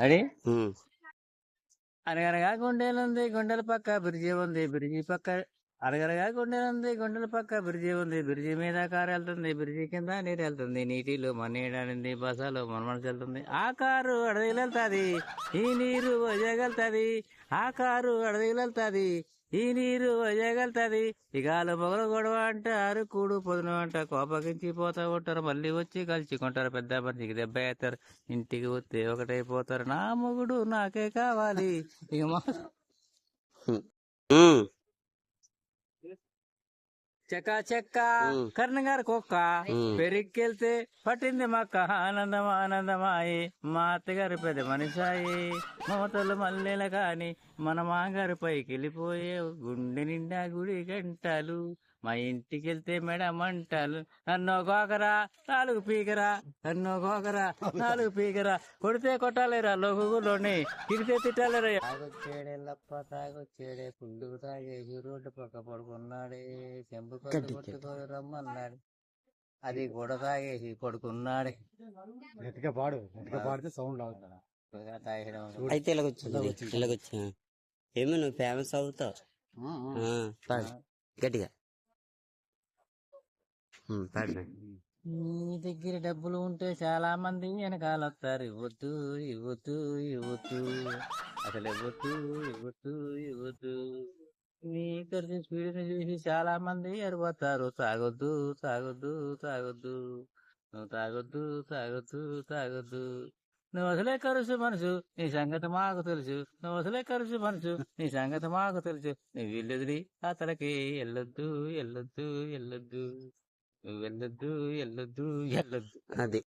అడి ఉమ్. అనగనగా గుండెలుంది గుండెల పక్క బ్రిడ్జి ఉంది బ్రిడ్జి పక్క అనగనగా గుండెలుంది గుండెల పక్క బ్రిడ్జి ఉంది. బ్రిడ్జి మీద కారు వెళ్తుంది బ్రిడ్జి కింద నీరు వెళ్తుంది. నీటిలో మనీడానింది బసాలు మన వెళ్తుంది. ఆ కారు అడవిలు వెళ్తాది ఈ నీరు వజగలుతుంది ఆ కారు అడవిలు వెళ్తాది ఈ నీరు వజగలుతుంది ఇగాలు మొగలు గొడవ అంటారు కూడు పొదును అంట. కోపగించి పోతా ఉంటారు మళ్ళీ వచ్చి కలుచుకుంటారు. పెద్ద మనిషికి దెబ్బ వేస్తారు. ఇంటికి వస్తే ఒకటైపోతారు. నా మొగుడు నాకే కావాలి. ఇక మా చెక్క చెక్క. కర్ణ గారి కుక్క. ఉమ్. పెరిక్కెళ్తే పట్టింది మక్క. ఆనందం ఆనందమాయి. మా అత్తగారి పెద్ద మనిషాయి. మమతలు మల్లెల కాని మన మాగారి పైకి వెళ్ళిపోయే గుండె నిండా గుడి గంటలు. మా ఇంటికి వెళ్తే మెడ మంటలు నన్ను గోకరా నాలుగు పీకరా నన్ను గోకరా నాలుగు పీకరా కొడితే కొట్టాలేరా లోకులోని తిరిగితే తిట్టాలేరా తాగొచ్చేడే లప్ప తాగొచ్చేడే పుల్లు తాగేసి రోడ్డు పక్క పడుకున్నాడే చెంబు కొట్టు కొట్టుకొని రమ్మన్నాడు. అది కూడా తాగేసి పడుకున్నాడే గట్టిగా పాడు గట్టిగా పాడితే సౌండ్ అవుతుంది అయితే ఇలాగొచ్చింది ఇలాగొచ్చా ఏమో నువ్వు ఫేమస్ అవుతావు? గట్టిగా. నీ దగ్గర డబ్బులు ఉంటే చాలా మంది వెనకాల వస్తారు ఇవ్వద్దు ఇవ్వద్దు ఇవ్వద్దు. అసలు ఇవ్వద్దు ఇవ్వద్దు ఇవ్వద్దు. నీ ఖర్చు స్పీడ్ని చూసి చాలా మంది అరిపోతారు తాగొద్దు తాగొద్దు తాగొద్దు. నువ్వు తాగొద్దు తాగొద్దు తాగొద్దు. నువ్వు అసలే కరుసు మనసు నీ సంగతి మాకు తెలుసు. నువ్వు అసలే కరుసు మనసు నీ సంగతి మాకు తెలుసు. నువ్వు వెళ్ళొద్ది అతలకి వెళ్ళొద్దు వెళ్ళొద్దు వెళ్ళొద్దు. వెళ్ళొద్దు వెళ్ళొద్దు వెళ్ళొద్దు. అది.